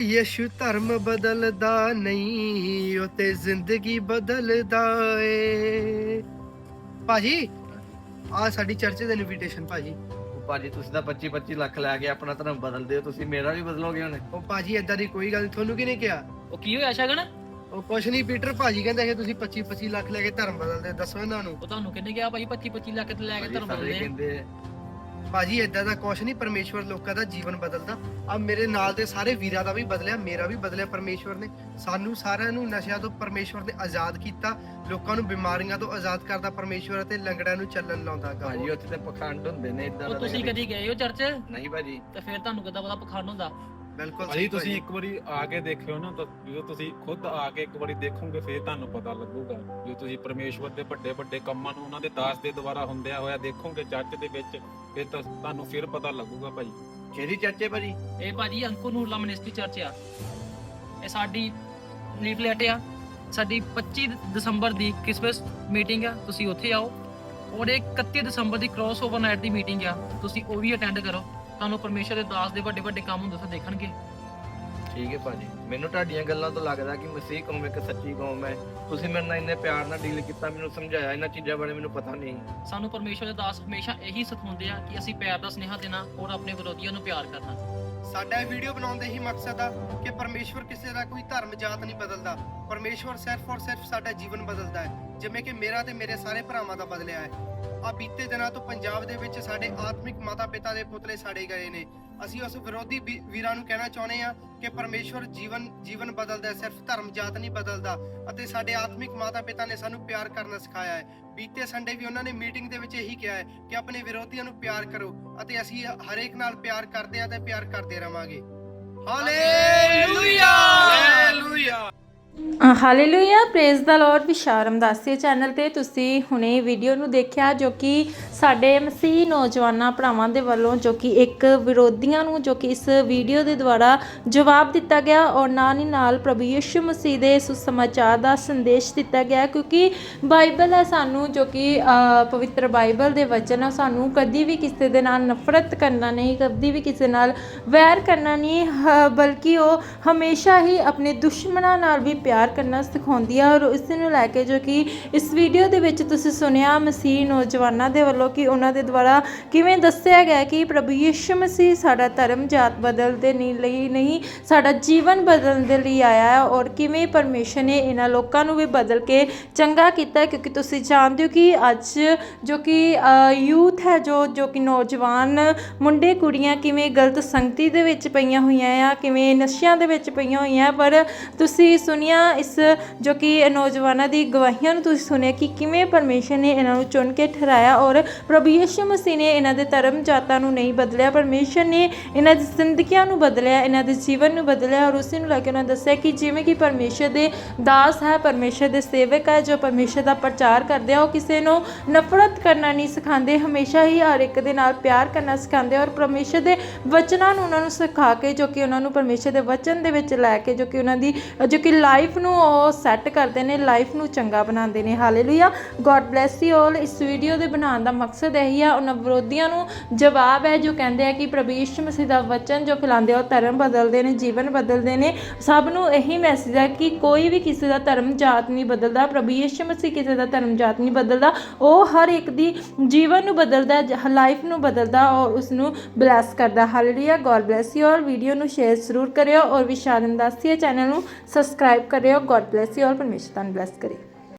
ਯਸ਼ੂ ਧਰਮ ਬਦਲਦਾ ਨਹੀਂ ਉਹ ਤੇ ਜ਼ਿੰਦਗੀ ਬਦਲਦਾ ਏ। ਭਾਜੀ ਆ ਸਾਡੀ ਚਰਚ ਦੇ ਇਨਵੀਟੇਸ਼ਨ ਭਾਜੀ। ਉਹ ਭਾਜੀ ਤੁਸੀਂ ਤਾਂ 25 25 ਲੱਖ ਲੈ ਕੇ ਆਪਣਾ ਧਰਮ ਬਦਲਦੇ ਹੋ ਤੁਸੀਂ ਮੇਰਾ ਵੀ ਬਦਲੋਗੇ ਹੁਣ। ਉਹ ਭਾਜੀ ਏਦਾਂ ਦੀ ਕੋਈ ਗੱਲ ਨੀ, ਤੁਹਾਨੂੰ ਕੀ ਨਹੀਂ ਕਿਹਾ? ਉਹ ਕੀ ਹੋਇਆ ਸ਼ਗਨ? ਉਹ ਕੁਛ ਨਹੀਂ ਪੀਟਰ ਭਾਜੀ ਕਹਿੰਦੇ ਕਿ ਤੁਸੀਂ 25 25 ਲੱਖ ਲੈ ਕੇ ਧਰਮ ਬਦਲਦੇ ਦੱਸੋ ਇਹਨਾਂ ਨੂੰ। ਉਹ ਤੁਹਾਨੂੰ ਕਿੰਨੇ ਗਿਆ ਭਾਈ 25 25 ਲੱਖ ਤੇ ਲੈ ਕੇ ਭਾਜੀ ਧਰਮ ਸਾਰੇ ਬਦਲਦੇ ਆ। ਕਹਿੰਦੇ ਭਾਜੀ ਏਦਾਂ ਦਾ ਕੁਛ ਨਹੀਂ ਪਰਮੇਸ਼ਵਰ ਲੋਕਾਂ ਦਾ ਜੀਵਨ ਬਦਲਦਾ। ਆ ਮੇਰੇ ਨਾਲ ਦੇ ਸਾਰੇ ਵੀਰਾਂ ਦਾ ਵੀ ਬਦਲਿਆ ਮੇਰਾ ਵੀ ਬਦਲਿਆ ਪਰਮੇਸ਼ਵਰ ਨੇ। ਸਾਨੂੰ ਸਾਰਿਆਂ ਨੂੰ ਨਸ਼ਿਆਂ ਤੋਂ ਪਰਮੇਸ਼ਵਰ ਨੇ ਆਜ਼ਾਦ ਕੀਤਾ ਲੋਕਾਂ ਨੂੰ ਬਿਮਾਰੀਆਂ ਤੋਂ ਆਜ਼ਾਦ ਕਰਦਾ ਪਰਮੇਸ਼ਵਰ ਅਤੇ ਲੰਗੜਿਆਂ ਨੂੰ ਚੱਲਣ ਲਾਉਂਦਾ ਗਾ। ਭਾਜੀ ਉੱਥੇ ਤੇ ਪਖੰਡ ਹੁੰਦੇ ਨੇ ਇਦਾਂ ਉਹ ਤੁਸੀਂ ਕਦੀ ਗਏ ਹੋ ਚਰਚ? ਨਹੀਂ ਭਾਜੀ। ਤੇ ਫਿਰ ਤੁਹਾਨੂੰ ਕਿੱਦਾਂ ਪਤਾ ਪਖੰਡ ਹੁੰਦਾ? ਬਿਲਕੁਲ ਭਾਜੀ ਤੁਸੀਂ ਇੱਕ ਵਾਰੀ ਆ ਕੇ ਦੇਖਿਓ ਨਾ ਤਾਂ ਜਦੋਂ ਤੁਸੀਂ ਖੁਦ ਆ ਕੇ ਇੱਕ ਵਾਰੀ ਦੇਖੋਗੇ ਫਿਰ ਤੁਹਾਨੂੰ ਪਤਾ ਲੱਗੂਗਾ। ਜੇ ਤੁਸੀਂ ਪਰਮੇਸ਼ਵਰ ਦੇ ਵੱਡੇ ਵੱਡੇ ਕੰਮਾਂ ਨੂੰ ਉਹਨਾਂ ਦੇ ਦਾਸ ਦੇ ਦੁਆਰਾ ਹੁੰਦਿਆ ਹੋਇਆ ਦੇਖੋਗੇ ਚਰਚ ਦੇ ਵਿੱਚ ਫਿਰ ਤਾਂ ਤੁਹਾਨੂੰ ਫਿਰ ਪਤਾ ਲੱਗੂਗਾ ਭਾਜੀ। ਕਿਹੜੀ ਚਰਚੇ ਭਾਜੀ? ਇਹ ਭਾਜੀ ਅੰਕੁਰ ਨੂਰਲਾ ਮਿਨਿਸਟਰੀ ਚਰਚ ਆ। ਇਹ ਸਾਡੀ ਲੀਫਲੈਟ ਆ। ਸਾਡੀ 25 ਦਸੰਬਰ ਦੀ ਕ੍ਰਿਸਮਸ ਮੀਟਿੰਗ ਆ। ਤੁਸੀਂ ਉੱਥੇ ਆਓ। ਔਰ ਇਹ 31 ਦਸੰਬਰ ਦੀ ਕ੍ਰਾਸ ਓਵਰ ਨਾਈਟ ਦੀ ਮੀਟਿੰਗ ਆ। ਤੁਸੀਂ ਉਹ ਵੀ ਅਟੈਂਡ ਕਰੋ। ਤੁਹਾਨੂੰ ਪਰਮੇਸ਼ਰ ਦੇ ਦਾਸ ਦੇ ਵੱਡੇ ਵੱਡੇ ਕੰਮ ਹੁੰਦੇ ਉੱਥੇ ਦੇਖਣਗੇ। ਠੀਕ ਹੈ ਭਾਜੀ। ਮੈਨੂੰ ਤੁਹਾਡੀਆਂ ਗੱਲਾਂ ਤੋਂ ਲੱਗਦਾ ਕਿ ਮਸੀਹ ਕੌਮ ਇੱਕ ਸੱਚੀ ਕੌਮ ਹੈ। ਤੁਸੀਂ ਮੇਰੇ ਨਾਲ ਇੰਨੇ ਪਿਆਰ ਨਾਲ ਡੀਲ ਕੀਤਾ ਮੈਨੂੰ ਸਮਝਾਇਆ ਇਹਨਾਂ ਚੀਜ਼ਾਂ ਬਾਰੇ ਮੈਨੂੰ ਪਤਾ ਨਹੀਂ। ਸਾਨੂੰ ਪਰਮੇਸ਼ਰ ਦੇ ਦਾਸ ਹਮੇਸ਼ਾ ਇਹੀ ਸਿਖਾਉਂਦੇ ਆ ਕਿ ਅਸੀਂ ਪਿਆਰ ਦਾ ਸਨੇਹਾ ਦੇਣਾ ਔਰ ਆਪਣੇ ਵਿਰੋਧੀਆਂ ਨੂੰ ਪਿਆਰ ਕਰਨਾ। ਸਾਡਾ ਇਹ ਵੀਡੀਓ ਬਣਾਉਣ ਦਾ ਹੀ ਮਕਸਦ ਆ ਕਿ ਪਰਮੇਸ਼ਵਰ ਕਿਸੇ ਦਾ ਕੋਈ ਧਰਮ ਜਾਤ ਨਹੀਂ ਬਦਲਦਾ। ਪਰਮੇਸ਼ਵਰ ਸਿਰਫ ਔਰ ਸਿਰਫ ਸਾਡਾ ਜੀਵਨ ਬਦਲਦਾ ਹੈ। ਜਿਵੇਂ ਕਿ ਮੇਰਾ ਤੇ ਮੇਰੇ ਸਾਰੇ ਭਰਾਵਾਂ ਦਾ ਬਦਲਿਆ ਹੈ। ਆ ਬੀਤੇ ਦਿਨਾਂ ਤੋਂ ਪੰਜਾਬ ਦੇ ਵਿੱਚ ਸਾਡੇ ਆਤਮਿਕ ਮਾਤਾ ਪਿਤਾ ਦੇ ਪੁਤਲੇ ਸਾੜੇ ਗਏ ਨੇ। ਅਸੀਂ ਉਸ ਵਿਰੋਧੀ ਵੀਰਾਂ ਨੂੰ ਕਹਿਣਾ ਚਾਹੁੰਦੇ ਆ ਕਿ ਪਰਮੇਸ਼ਵਰ ਜੀਵਨ ਜੀਵਨ ਬਦਲਦਾ ਹੈ ਸਿਰਫ ਧਰਮ ਜਾਤ ਨਹੀਂ ਬਦਲਦਾ ਅਤੇ ਸਾਡੇ ਆਤਮਿਕ ਮਾਤਾ ਪਿਤਾ ਨੇ ਸਾਨੂੰ ਪਿਆਰ ਕਰਨਾ ਸਿਖਾਇਆ ਹੈ। ਬੀਤੇ ਸੰਡੇ ਵੀ ਉਹਨਾਂ ਨੇ ਮੀਟਿੰਗ ਦੇ ਵਿੱਚ ਇਹੀ ਕਿਹਾ ਹੈ ਕਿ ਆਪਣੇ ਵਿਰੋਧੀਆਂ ਨੂੰ ਪਿਆਰ ਕਰੋ ਅਤੇ ਅਸੀਂ ਹਰੇਕ ਨਾਲ ਪਿਆਰ ਕਰਦੇ ਆ ਤੇ ਪਿਆਰ ਕਰਦੇ ਰਵਾਂਗੇ। Hallelujah hallelujah hallelujah praise the lord ਵਿਸ਼ਾਰਮ ਦਾਸੀਏ ਚੈਨਲ ਤੇ ਤੁਸੀਂ ਹੁਣੇ ਵੀਡੀਓ ਨੂੰ ਦੇਖਿਆ ਜੋ ਕਿ ਸਾਡੇ ਮਸੀਹ ਨੌਜਵਾਨਾਂ ਭਰਾਵਾਂ ਦੇ ਵੱਲੋਂ ਜੋ ਕਿ ਇੱਕ ਵਿਰੋਧੀਆਂ ਨੂੰ ਜੋ ਕਿ ਇਸ ਵੀਡੀਓ ਦੇ ਦੁਆਰਾ ਜਵਾਬ ਦਿੱਤਾ ਗਿਆ ਔਰ ਨਾਲ ਹੀ ਨਾਲ ਪ੍ਰਭੂ ਯਿਸੂ ਮਸੀਹ ਦੇ ਸੁਸਮਾਚਾਰ ਦਾ ਸੰਦੇਸ਼ ਦਿੱਤਾ ਗਿਆ ਕਿਉਂਕਿ ਬਾਈਬਲ ਹੈ ਸਾਨੂੰ ਜੋ ਕਿ ਪਵਿੱਤਰ ਬਾਈਬਲ ਦੇ ਵਚਨ ਆ, ਸਾਨੂੰ ਕਦੀ ਵੀ ਕਿਸੇ ਦੇ ਨਾਲ ਨਫ਼ਰਤ ਕਰਨਾ ਨਹੀਂ, ਕਦੀ ਵੀ ਕਿਸੇ ਨਾਲ ਵੈਰ ਕਰਨਾ ਨਹੀਂ, ਹ- ਬਲਕਿ ਉਹ ਹਮੇਸ਼ਾ ਹੀ ਆਪਣੇ ਦੁਸ਼ਮਣਾਂ ਨਾਲ ਵੀ ਪਿਆਰ ਕਰਨਾ ਸਿਖਾਉਂਦੀ ਆ ਔਰ ਇਸ ਨੂੰ ਲੈ ਕੇ ਜੋ ਕਿ ਇਸ ਵੀਡੀਓ ਦੇ ਵਿੱਚ ਤੁਸੀਂ ਸੁਣਿਆ ਮਸੀਹ ਨੌਜਵਾਨਾਂ ਦੇ ਵੱਲੋਂ ਕਿ ਉਹਨਾਂ ਦੇ ਦੁਆਰਾ ਕਿਵੇਂ ਦੱਸਿਆ ਗਿਆ ਕਿ ਪ੍ਰਭੂ ਯਿਸੂ ਮਸੀਹ ਸਾਡਾ ਧਰਮ ਜਾਤ ਬਦਲਦੇ ਨਹੀਂ ਲਈ ਨਹੀਂ, ਸਾਡਾ ਜੀਵਨ ਬਦਲਣ ਦੇ ਲਈ ਆਇਆ ਹੈ ਔਰ ਕਿਵੇਂ ਪਰਮੇਸ਼ਰ ਨੇ ਇਹਨਾਂ ਲੋਕਾਂ ਨੂੰ ਵੀ ਬਦਲ ਕੇ ਚੰਗਾ ਕੀਤਾ ਕਿਉਂਕਿ ਤੁਸੀਂ ਜਾਣਦੇ ਹੋ ਕਿ ਅੱਜ ਜੋ ਕਿ ਯੂਥ ਹੈ ਜੋ ਜੋ ਕਿ ਨੌਜਵਾਨ ਮੁੰਡੇ ਕੁੜੀਆਂ ਕਿਵੇਂ ਗਲਤ ਸੰਗਤੀ ਦੇ ਵਿੱਚ ਪਈਆਂ ਹੋਈਆਂ ਆ, ਕਿਵੇਂ ਨਸ਼ਿਆਂ ਦੇ ਵਿੱਚ ਪਈਆਂ ਹੋਈਆਂ, ਪਰ ਤੁਸੀਂ ਸੁਣਿਆ ਇਸ ਜੋ ਕਿ ਨੌਜਵਾਨਾਂ ਦੀ ਗਵਾਹੀਆਂ ਨੂੰ ਤੁਸੀਂ ਸੁਣਿਆ ਕਿ ਕਿਵੇਂ ਪਰਮੇਸ਼ਰ ਨੇ ਇਹਨਾਂ ਨੂੰ ਚੁਣ ਕੇ ਠਹਿਰਾਇਆ ਔਰ ਪ੍ਰਭੂ ਯਿਸੂ ਮਸੀਹ ਨੇ ਇਹਨਾਂ ਦੇ ਧਰਮ ਜਾਤਾਂ ਨੂੰ ਨਹੀਂ ਬਦਲਿਆ, ਪਰਮੇਸ਼ਰ ਨੇ ਇਹਨਾਂ ਦੀ ਜ਼ਿੰਦਗੀਆਂ ਨੂੰ ਬਦਲਿਆ, ਇਹਨਾਂ ਦੇ ਜੀਵਨ ਨੂੰ ਬਦਲਿਆ ਔਰ ਉਸ ਨੂੰ ਲੈ ਕੇ ਉਹਨਾਂ ਦੱਸਿਆ ਕਿ ਜਿਵੇਂ ਕਿ ਪਰਮੇਸ਼ਰ ਦੇ ਦਾਸ ਹੈ, ਪਰਮੇਸ਼ਰ ਦੇ ਸੇਵਕ ਹੈ, ਜੋ ਪਰਮੇਸ਼ਰ ਦਾ ਪ੍ਰਚਾਰ ਕਰਦੇ ਆ, ਉਹ ਕਿਸੇ ਨੂੰ ਨਫ਼ਰਤ ਕਰਨਾ ਨਹੀਂ ਸਿਖਾਉਂਦੇ, ਹਮੇਸ਼ਾ ਹੀ ਹਰ ਇੱਕ ਦੇ ਨਾਲ ਪਿਆਰ ਕਰਨਾ ਸਿਖਾਉਂਦੇ ਔਰ ਪਰਮੇਸ਼ਰ ਦੇ ਵਚਨਾਂ ਨੂੰ ਉਹਨਾਂ ਨੂੰ ਸਿਖਾ ਕੇ ਜੋ ਕਿ ਉਹਨਾਂ ਨੂੰ ਪਰਮੇਸ਼ਰ ਦੇ ਵਚਨ ਦੇ ਵਿੱਚ ਲੈ ਕੇ ਜੋ ਕਿ ਉਹਨਾਂ ਦੀ, ਜੋ ਕਿ ਲਾਈਫ ਲਾਈਫ ਨੂੰ ਉਹ ਸੈੱਟ ਕਰਦੇ ਨੇ, ਲਾਈਫ ਨੂੰ ਚੰਗਾ ਬਣਾਉਂਦੇ ਨੇ। Hallelujah. God bless you all ਇਸ ਵੀਡੀਓ ਦੇ ਬਣਾਉਣ ਦਾ ਮਕਸਦ ਇਹੀ ਆ, ਉਹਨਾਂ ਵਿਰੋਧੀਆਂ ਨੂੰ ਜਵਾਬ ਹੈ, ਜੋ ਕਹਿੰਦੇ ਆ ਕਿ ਪ੍ਰਭੂ ਯਿਸੂ ਮਸੀਹ ਦਾ ਵਚਨ ਜੋ ਫੈਲਾਉਂਦੇ ਆ, ਉਹ ਧਰਮ ਬਦਲਦੇ ਨੇ, ਜੀਵਨ ਬਦਲਦੇ ਨੇ। ਸਭ ਨੂੰ ਇਹੀ ਮੈਸੇਜ ਹੈ ਕਿ ਕੋਈ ਵੀ ਕਿਸੇ ਦਾ ਧਰਮ ਜਾਤ ਨਹੀਂ ਬਦਲਦਾ, ਪ੍ਰਭੂ ਯਿਸੂ ਮਸੀਹ ਕਿਸੇ ਦਾ ਧਰਮ ਜਾਤ ਨਹੀਂ ਬਦਲਦਾ। ਉਹ ਹਰ ਇੱਕ ਦੀ ਜੀਵਨ ਨੂੰ ਬਦਲਦਾ, ਲਾਈਫ ਨੂੰ ਬਦਲਦਾ ਔਰ ਉਸ ਨੂੰ ਬਲੈਸ ਕਰਦਾ। Hallelujah. God bless you all video ਨੂੰ ਸ਼ੇਅਰ ਜ਼ਰੂਰ ਕਰਿਓ ਔਰ ਵਿਸ਼ਾਲ ਅੰਦਾਸੀਆ ਚੈਨਲ ਨੂੰ ਸਬਸਕ੍ਰਾਈਬ ਕਰਿਓ ਗੋਡ ਬlesਸ ਯੂ ਆਲ ਪਰਮੇਸ਼ਰ ਤੁਹਾਨੂੰ ਬlesਸ ਕਰੇ।